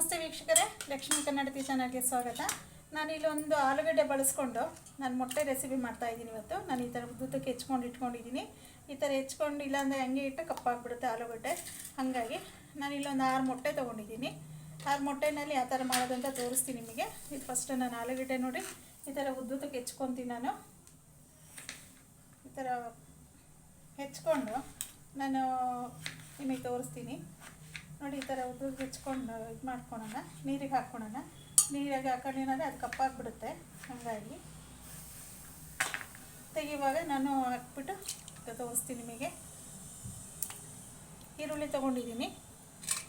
ನಮಸ್ತೆ ವೀಕ್ಷಕರೇ, ಲಕ್ಷ್ಮೀ ಕನ್ನಡತಿ ಚಾನಲ್ಗೆ ಸ್ವಾಗತ. ನಾನು ಇಲ್ಲೊಂದು ಆಲೂಗಡ್ಡೆ ಬಳಸ್ಕೊಂಡು ನಾನು ಮೊಟ್ಟೆ ರೆಸಿಪಿ ಮಾಡ್ತಾ ಇದ್ದೀನಿ ಇವತ್ತು. ನಾನು ಈ ಥರ ಉದ್ದಕ್ಕೆ ಹೆಚ್ಕೊಂಡು ಇಟ್ಕೊಂಡಿದ್ದೀನಿ. ಈ ಥರ ಹೆಚ್ಕೊಂಡು ಇಲ್ಲಾಂದರೆ ಹಂಗೆ ಇಟ್ಟು ಕಪ್ಪಾಗ್ಬಿಡುತ್ತೆ ಆಲೂಗಡ್ಡೆ. ಹಾಗಾಗಿ ನಾನು ಇಲ್ಲೊಂದು ಆರು ಮೊಟ್ಟೆ ತೊಗೊಂಡಿದ್ದೀನಿ. ಆರು ಮೊಟ್ಟೆನಲ್ಲಿ ಯಾವ ಥರ ಮಾಡೋದು ಅಂತ ತೋರಿಸ್ತೀನಿ ನಿಮಗೆ. ಇದು ಫಸ್ಟ್ ನಾನು ಆಲೂಗಡ್ಡೆ ನೋಡಿ, ಈ ಥರ ಉದ್ದಕ್ಕೆ ಹೆಚ್ಕೊತೀನಿ ನಾನು. ಈ ಥರ ಹೆಚ್ಕೊಂಡು ನಾನು ನಿಮಗೆ ತೋರಿಸ್ತೀನಿ. ನೋಡಿ, ಈ ಥರ ಉದ್ದು ಹೆಚ್ಕೊಂಡು, ಇದು ಮಾಡ್ಕೊಳೋಣ, ನೀರಿಗೆ ಹಾಕ್ಕೊಳೋಣ ನೀರಾಗಿ ಹಾಕೊಂಡಿದ್ರೆ ಅದು ಕಪ್ಪಾಗ್ಬಿಡುತ್ತೆ, ಹಾಗಾಗಿ. ತೆಗಿವಾಗ ನಾನು ಹಾಕ್ಬಿಟ್ಟು ತೋರಿಸ್ತೀನಿ ನಿಮಗೆ. ಈರುಳ್ಳಿ ತೊಗೊಂಡಿದ್ದೀನಿ,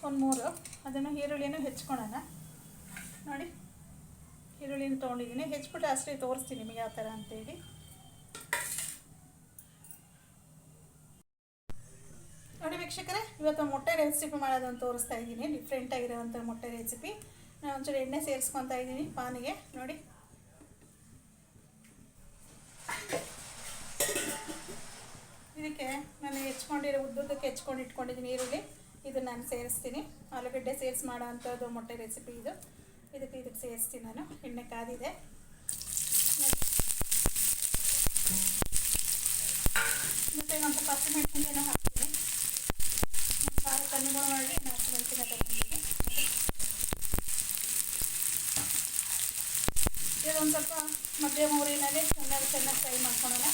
ಒಂದು ಮೂರು. ಅದನ್ನು ಈರುಳ್ಳಿನೂ ಹೆಚ್ಕೊಳೋಣ. ನೋಡಿ, ಈರುಳ್ಳಿನ ತೊಗೊಂಡಿದ್ದೀನಿ. ಹೆಚ್ಬಿಟ್ಟು ಅಷ್ಟೇ ತೋರಿಸ್ತೀನಿ ನಿಮಗೆ ಯಾವ ಥರ ಅಂತೇಳಿ. ನೋಡಿ ವೀಕ್ಷಕರೇ ಇವತ್ತು ಮೊಟ್ಟೆ ರೆಸಿಪಿ ಮಾಡೋದನ್ನು ತೋರಿಸ್ತಾ ಇದ್ದೀನಿ. ಡಿಫ್ರೆಂಟ್ ಆಗಿರುವಂಥ ಮೊಟ್ಟೆ ರೆಸಿಪಿ ನಾನು ಒಂಚೂರು ಎಣ್ಣೆ ಸೇರಿಸ್ಕೊತಾ ಇದ್ದೀನಿ ಪಾನಿಗೆ. ನೋಡಿ. ಇದಕ್ಕೆ ನಾನು ಹೆಚ್ಕೊಂಡಿರೋ ಉದ್ದುದ್ದಕ್ಕೆ ಹೆಚ್ಕೊಂಡು ಇಟ್ಕೊಂಡಿದ್ದೀನಿ ಈರುಳ್ಳಿ. ಇದನ್ನು ನಾನು ಸೇರಿಸ್ತೀನಿ. ಆಲೂಗಡ್ಡೆ ಸೇರಿಸಿ ಮಾಡೋ ಅಂಥದ್ದು ಮೊಟ್ಟೆ ರೆಸಿಪಿ ಇದು. ಇದಕ್ಕೆ ಇದಕ್ಕೆ ಸೇರಿಸ್ತೀನಿ ನಾನು. ಎಣ್ಣೆ ಕಾದಿದೆ. ಮತ್ತೆ ಒಂದು ಹಾಕ್ತೀನಿ ನಮ್ಮ ಖಾರಕ್ಕೆ ಅನುಗುಣವಾಗಿ ನಾಲ್ಕು ಹಸಿಮೆಣಸಿನ್ಕಾಯಿ ತಗೊಂಡಿದ್ದೀನಿ ಇದೊಂದು ಸ್ವಲ್ಪ ಮಧ್ಯಮ ಊರಿನಲ್ಲಿ ಚೆನ್ನಾಗಿ ಚೆನ್ನಾಗಿ ಫ್ರೈ ಮಾಡ್ಕೊಳ್ಳೋಣ.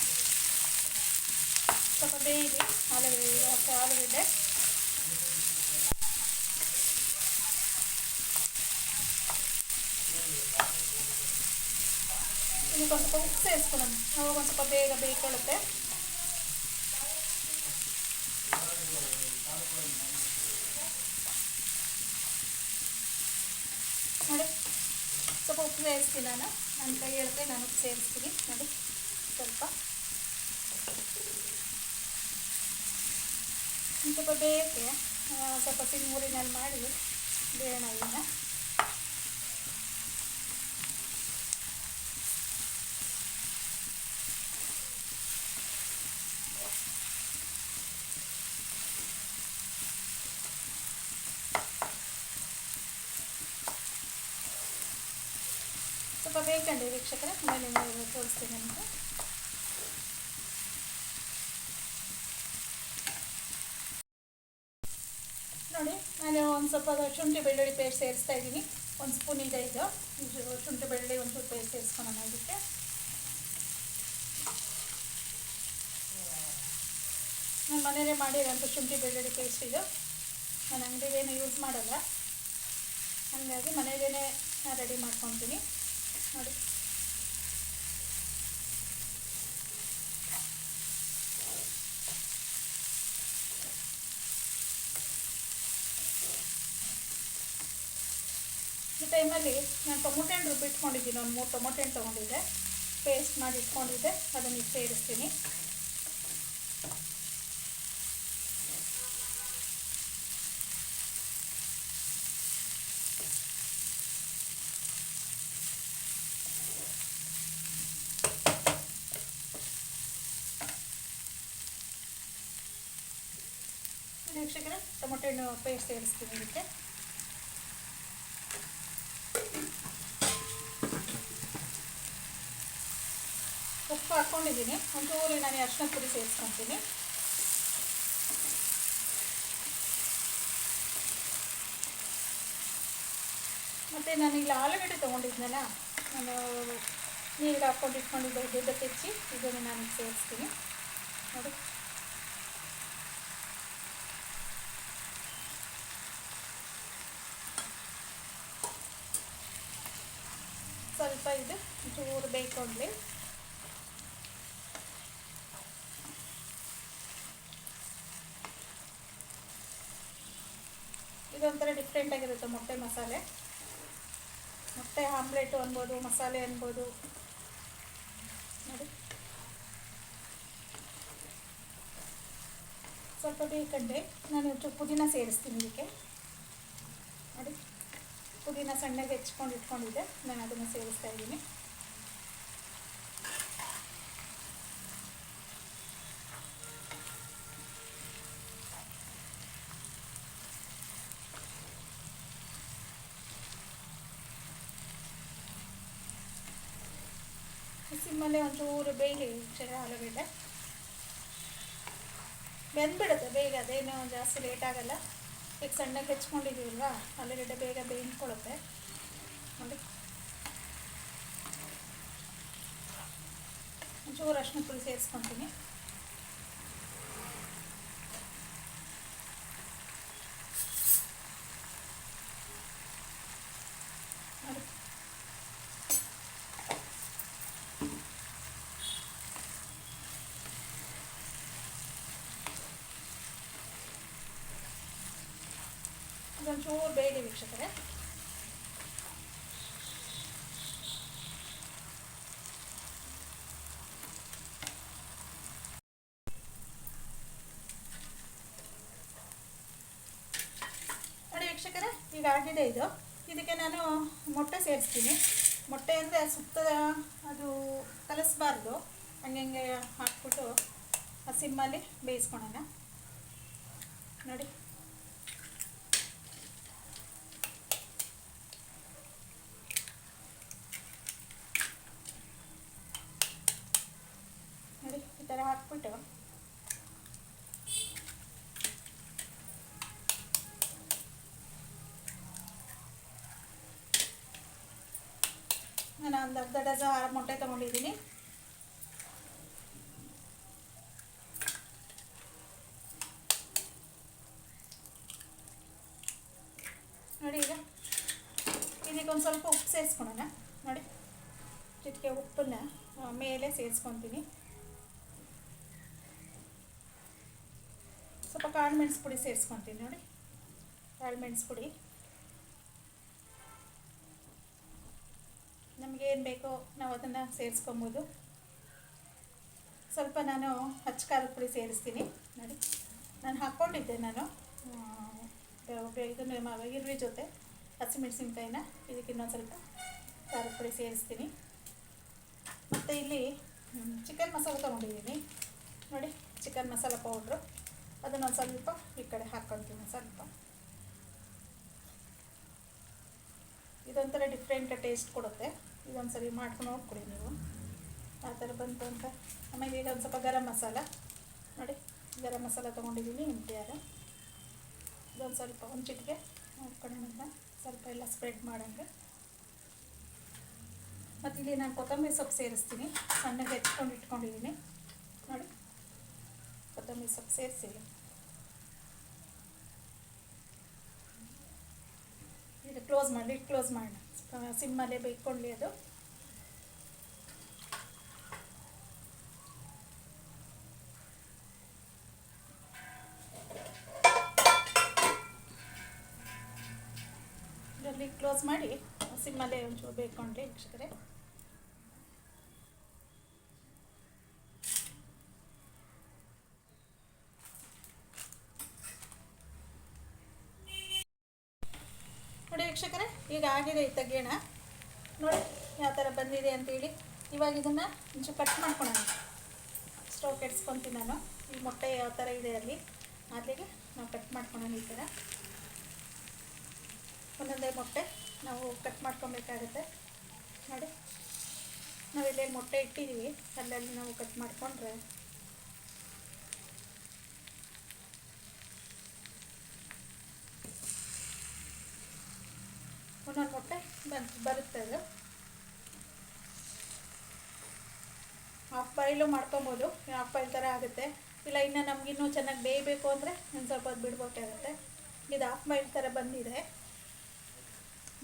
ಸ್ವಲ್ಪ ಬೇಯಿದೆ ಆಲೂಗಡ್ಡೆ ಆಲೂಗಡ್ಡೆ. ಇದಕ್ಕೊಂದು ಸ್ವಲ್ಪ ಉಪ್ಪು ಸೇರಿಸ್ಕೊಳ್ಳೋಣ. ಅವಾಗ ಒಂದು ಸ್ವಲ್ಪ ಬೇಗ ಬೇಯ್ಕೊಳ್ಳುತ್ತೆ ನೋಡಿ ಸ್ವಲ್ಪ ಉಪ್ಪು ಸೇರಿಸ್ತೀನಿ ನಾನು. ನನ್ನ ಕೈ ಹೇಳಿದ್ರೆ ನಾನು ಸೇರಿಸ್ತೀನಿ. ನೋಡಿ, ಸ್ವಲ್ಪ. ಸ್ವಲ್ಪ ಬೇಕೆ ಸ್ವಲ್ಪ ಸಿಂಗೂರಿನಲ್ಲಿ ಮಾಡಿ ಬೇಯೋಣ ಇದನ್ನು ಸ್ವಲ್ಪ ಬೇಕಂడి ನಾನು ತೋರಿಸ್ತೀನಿ ನಿಮಗೆ ನೋಡಿ, ನಾನು ಒಂದು ಸ್ವಲ್ಪ ಶುಂಠಿ ಬೆಳ್ಳುಳ್ಳಿ ಪೇಸ್ಟ್ ಸೇರಿಸ್ತಾ ಇದ್ದೀನಿ. ಒಂದು ಸ್ಪೂನ್ ಇದೆ ಇದು ಶುಂಠಿ ಬೆಳ್ಳುಳ್ಳಿ ಒಂದು ಸ್ವಲ್ಪ ಪೇಸ್ಟ್ ಸೇರಿಸ್ಕೊಳ್ಳೋಣ ಅದಕ್ಕೆ ನಾನು ಮನೇಲೇ ಮಾಡಿರೋಂಥ ಶುಂಠಿ ಬೆಳ್ಳುಳ್ಳಿ ಪೇಸ್ಟ್ ಇದು. ನಾನು ಅಂಗಡಿಗೇನು ಯೂಸ್ ಮಾಡಲ್ಲ. ಹಾಗಾಗಿ ಮನೇಲೇ ರೆಡಿ ಮಾಡ್ಕೊತೀನಿ. ನೋಡಿ. ಈ ಟೈಮಲ್ಲಿ ನಾನು ಟೊಮೊಟೊ ಹಣ್ಣು ರುಬ್ಬಿಟ್ಕೊಂಡಿದ್ದೀನಿ ಒಂದು ಮೂರು ಟೊಮೊಟೊ ಹಣ್ಣು ತೊಗೊಂಡಿದ್ದೆ. ಪೇಸ್ಟ್ ಮಾಡಿ ಇಟ್ಕೊಂಡಿದ್ದೆ. ಅದನ್ನು ಸೇರಿಸ್ತೀನಿ. ವೀಕ್ಷಕರೇ, ಟೊಮೊಟೊ ಹಣ್ಣು ಪೇಸ್ಟ್ ಸೇರಿಸ್ತೀನಿ ಇದಕ್ಕೆ ಉಪ್ಪು ಹಾಕ್ಕೊಂಡಿದ್ದೀನಿ ಒಂಚೂರು ನಾನು ಅರ್ಶಿನ ಪುಡಿ ಸೇರಿಸ್ಕೊತೀನಿ. ಮತ್ತು ನಾನು ಇಲ್ಲಿ ಆಲೂಗಡ್ಡೆ ತೊಗೊಂಡಿದ್ನಲ್ಲ, ನಾನು ನೀರಿಗೆ ಹಾಕ್ಕೊಂಡು ಇಟ್ಕೊಂಡಿದ್ದೆ ಉದ್ದ ತೆಚ್ಚಿ ಇದನ್ನು ನಾನು ಸೇರಿಸ್ತೀನಿ. ನೋಡಿ. ಸ್ವಲ್ಪ ಇದು ಚೂರು ಬೇಯ್ಕೊಳ್ಳಿ ಇದೊಂಥರ ಡಿಫ್ರೆಂಟ್ ಆಗಿರುತ್ತೆ ಮೊಟ್ಟೆ ಮಸಾಲೆ. ಮೊಟ್ಟೆ ಆಮ್ಲೆಟು ಅನ್ಬೋದು, ಮಸಾಲೆ ಅನ್ಬೋದು. ನೋಡಿ. ಸ್ವಲ್ಪ ಬೇಕಂಡೆ ನಾನು ಒಂಚೂರು ಪುದೀನ ಸೇರಿಸ್ತೀನಿ ಇದಕ್ಕೆ. ನೋಡಿ. ಪುದೀನ ಸಣ್ಣಗೆ ಹೆಚ್ಕೊಂಡು ಇಟ್ಕೊಂಡಿದ್ದೆ ನಾನು ಅದನ್ನು ಸೇರಿಸ್ತಾ ಇದ್ದೀನಿ. ಸಿಮ್ಮಲ್ಲಿ ಒಂಚೂರು ಬೇಯಲಿ ವೀಕ್ಷಕರೇ ಆಲೂಗಡ್ಡೆ ಬೆಂದ್ಬಿಡುತ್ತೆ ಬೇಗ, ಅದೇನು ಜಾಸ್ತಿ ಲೇಟ್ ಆಗೋಲ್ಲ. ಈಗ ಸಣ್ಣಗೆ ಹೆಚ್ಕೊಂಡಿದ್ದೀವಲ್ವಾ ಆಲೂಗಡ್ಡೆ ಬೇಗ ಬೇಯಿಸ್ಕೊಳುತ್ತೆ ನೋಡಿ. ಒಂಚೂರು ಅರ್ಶಿನ ಪುಡಿ ಸೇರಿಸ್ಕೊತೀನಿ ನೋಡಿ ಇದೊಂಚೂರು ಬೇಯಲಿ ವೀಕ್ಷಕರೇ. ನೋಡಿ ವೀಕ್ಷಕರೇ, ಈಗ ಆಗಿದೆ ಇದು. ಇದಕ್ಕೆ ನಾನು ಮೊಟ್ಟೆ ಸೇರಿಸ್ತೀನಿ. ಮೊಟ್ಟೆ ಅಂದರೆ ಸುತ್ತ ಅದು ಕಲಿಸ್ಬಾರ್ದು. ಹಂಗೆ ಹಂಗೆ ಹಾಕ್ಬಿಟ್ಟು ಆ ಸಿಮ್ಮಲ್ಲಿ ಬೇಯಿಸ್ಕೊಳೋಣ. ನೋಡಿ ನೋಡಿ ಈ ಥರ ಹಾಕ್ಬಿಟ್ಟು ನಾನು ಒಂದು ಅರ್ಧ ಡಜ ಮೊಟ್ಟೆ ತೊಗೊಂಡಿದ್ದೀನಿ. ನೋಡಿ ಈಗ. ಇದಕ್ಕೆ ಒಂದು ಸ್ವಲ್ಪ ಉಪ್ಪು ಸೇರಿಸ್ಕೊಳೋಣ. ನೋಡಿ. ಚಿಟಿಕೆ ಉಪ್ಪನ್ನ ಮೇಲೆ ಸೇರಿಸ್ಕೊತೀನಿ. ಸ್ವಲ್ಪ ಕಾಳು ಮೆಣಸು ಪುಡಿ ಸೇರಿಸ್ಕೊತೀನಿ ನೋಡಿ. ಕಾಳು ಮೆಣಸು ಪುಡಿ. ನಮಗೇನು ಬೇಕೋ ನಾವು ಅದನ್ನು ಸೇರಿಸ್ಕೊಬೋದು. ಸ್ವಲ್ಪ ನಾನು ಹಚ್ಚ ಖಾರದ ಪುಡಿ ಸೇರಿಸ್ತೀನಿ. ನೋಡಿ, ನಾನು ಹಾಕ್ಕೊಂಡಿದ್ದೆ ನಾನು. ಇದನ್ನು ಈರುಳ್ಳಿ ಜೊತೆ ಹಸಿಮೆಣಸಿನ್ಕಾಯಿನ. ಇದಕ್ಕೆ ಇನ್ನೊಂದು ಸ್ವಲ್ಪ ಖಾರದ ಪುಡಿ ಸೇರಿಸ್ತೀನಿ. ಮತ್ತು ಇಲ್ಲಿ ಚಿಕನ್ ಮಸಾಲ ತೊಗೊಂಡಿದ್ದೀನಿ. ನೋಡಿ, ಚಿಕನ್ ಮಸಾಲ ಪೌಡ್ರು. ಅದನ್ನೊಂದು ಸ್ವಲ್ಪ ಈ ಕಡೆ ಹಾಕ್ಕೊಳ್ತೀನಿ ಸ್ವಲ್ಪ. ಇದೊಂಥರ ಡಿಫ್ರೆಂಟ್ ಟೇಸ್ಟ್ ಕೊಡುತ್ತೆ. ಇದೊಂದು ಸರಿ ಮಾಡ್ಕೊಂಡು ಹೋಗ್ಕೊಡಿ ನೀವು. ಆ ಥರ ಬಂತು ಅಂತ. ಆಮೇಲೆ ಈಗ ಒಂದು ಸ್ವಲ್ಪ ಗರಂ ಮಸಾಲ. ನೋಡಿ, ಗರಂ ಮಸಾಲ ತೊಗೊಂಡಿದ್ದೀನಿ ಇಂಟಿಯಾರ ಇದೊಂದು ಸ್ವಲ್ಪ ಒಂದು ಚಿಟಿಕೆ ನೋಡ್ಕೊಳ್ಳೋಣ ಸ್ವಲ್ಪ ಎಲ್ಲ ಸ್ಪ್ರೆಡ್ ಮಾಡೋಂಗೆ. ಮತ್ತು ಇಲ್ಲಿ ನಾನು ಕೊತ್ತಂಬರಿ ಸೊಪ್ಪು ಸೇರಿಸ್ತೀನಿ. ಸಣ್ಣಗೆ ಹೆಚ್ಕೊಂಡು ಇಟ್ಕೊಂಡಿದ್ದೀನಿ. ನೋಡಿ, ಕೊತ್ತಂಬರಿ ಸೊಪ್ಪು ಸೇರಿಸಿ ಇದು ಕ್ಲೋಸ್ ಮಾಡಿ ಕ್ಲೋಸ್ ಮಾಡೋಣ. ಸಿಮ್ಮಲ್ಲೇ ಬೇಯ್ಕೊಳ್ಳಿ ಅದು. ಇದರಲ್ಲಿ ಕ್ಲೋಸ್ ಮಾಡಿ ಸಿಮ್ಮಲ್ಲೇ ಒಂಚೂರು ಬೇಯ್ಕೊಂಡ್ರಿ ವೀಕ್ಷಕರೇ. ನೋಡಿ ಈಗ ಆಗಿದೆ ಈ ತೆಗಿಯೋಣ ನೋಡಿ ಯಾವ ಥರ ಬಂದಿದೆ ಅಂತೇಳಿ. ಇವಾಗ ಇದನ್ನು ಒಂಚೂರು ಕಟ್ ಮಾಡ್ಕೊಳ್ಳೋಣ ಸ್ಟವ್ ಕೆಡ್ಸ್ಕೊತೀನಿ ನಾನು. ಈ ಮೊಟ್ಟೆ ಯಾವ ಥರ ಇದೆ ಅಲ್ಲಿ. ಅಲ್ಲಿಗೆ ನಾವು ಕಟ್ ಮಾಡ್ಕೊಳ್ಳೋಣ ಈ ಥರ ಒಂದೊಂದೇ ಮೊಟ್ಟೆ ನಾವು ಕಟ್ ಮಾಡ್ಕೊಬೇಕಾಗುತ್ತೆ. ನೋಡಿ, ನಾವು ಇಲ್ಲೇ ಮೊಟ್ಟೆ ಇಟ್ಟಿದ್ದೀವಿ ಅಲ್ಲಲ್ಲಿ ನಾವು ಕಟ್ ಮಾಡಿಕೊಂಡ್ರೆ ಒಂದೊಂದು ಮೊಟ್ಟೆ ಬಂದು ಬರುತ್ತೆ ಅದು. ಹಾಫ್ ಬಾಯ್ಲು ಮಾಡ್ಕೊಬೋದು. ಹಾಫ್ ಬಾಯ್ಲ್ ಥರ ಆಗುತ್ತೆ. ಇಲ್ಲ, ಇನ್ನು ನಮಗಿನ್ನೂ ಚೆನ್ನಾಗಿ ಬೇಯಬೇಕು ಅಂದರೆ ಒಂದು ಸ್ವಲ್ಪ ಹೊತ್ತು ಬಿಡ್ಬೇಕಾಗುತ್ತೆ. ಇದು ಹಾಫ್ ಬಾಯ್ಲ್ ಥರ ಬಂದಿದೆ.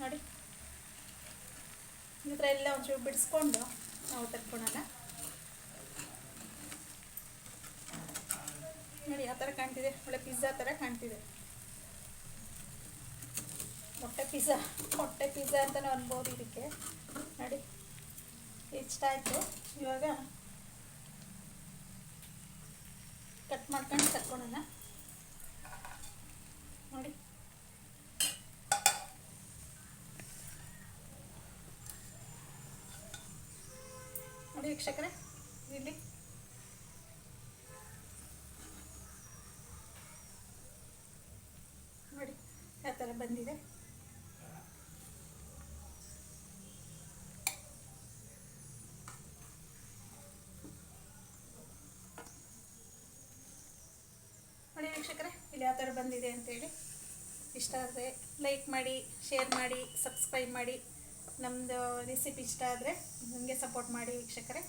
ನೋಡಿ. ಈ ಥರ ಎಲ್ಲ ಒಂಚೂರು ಬಿಡಿಸ್ಕೊಂಡು ನಾವು ತಟ್ಕೊಳೋಣ ನೋಡಿ ಯಾವ ಥರ ಕಾಣ್ತಿದೆ. ಒಳ್ಳೆ ಪಿಜ್ಜಾ ಥರ ಕಾಣ್ತಿದೆ. ಮೊಟ್ಟೆ ಪಿಜ್ಜಾ ಮೊಟ್ಟೆ ಪಿಜ್ಜಾ ಅಂತಲೇ ಅನ್ಬೋದು ಇದಕ್ಕೆ. ನೋಡಿ, ಇಷ್ಟ ಆಯಿತು. ಇವಾಗ ಕಟ್ ಮಾಡ್ಕೊಂಡು ತಕ್ಕೊಳ್ಳೋಣ ನೋಡಿ. ನೋಡಿ ವೀಕ್ಷಕರೇ, ಇಲ್ಲಿ. ನೋಡಿ, ಯಾವ ಥರ ಬಂದಿದೆ ವೀಕ್ಷಕರೇ ಇಲ್ಲಿ ಯಾವ ಥರ ಬಂದಿದೆ ಅಂತೇಳಿ ಇಷ್ಟ ಆದರೆ ಲೈಕ್ ಮಾಡಿ, ಶೇರ್ ಮಾಡಿ, ಸಬ್ಸ್ಕ್ರೈಬ್ ಮಾಡಿ. ನಮ್ಮದು ರೆಸಿಪಿ ಇಷ್ಟ ಆದರೆ ನನಗೆ ಸಪೋರ್ಟ್ ಮಾಡಿ ವೀಕ್ಷಕರೇ.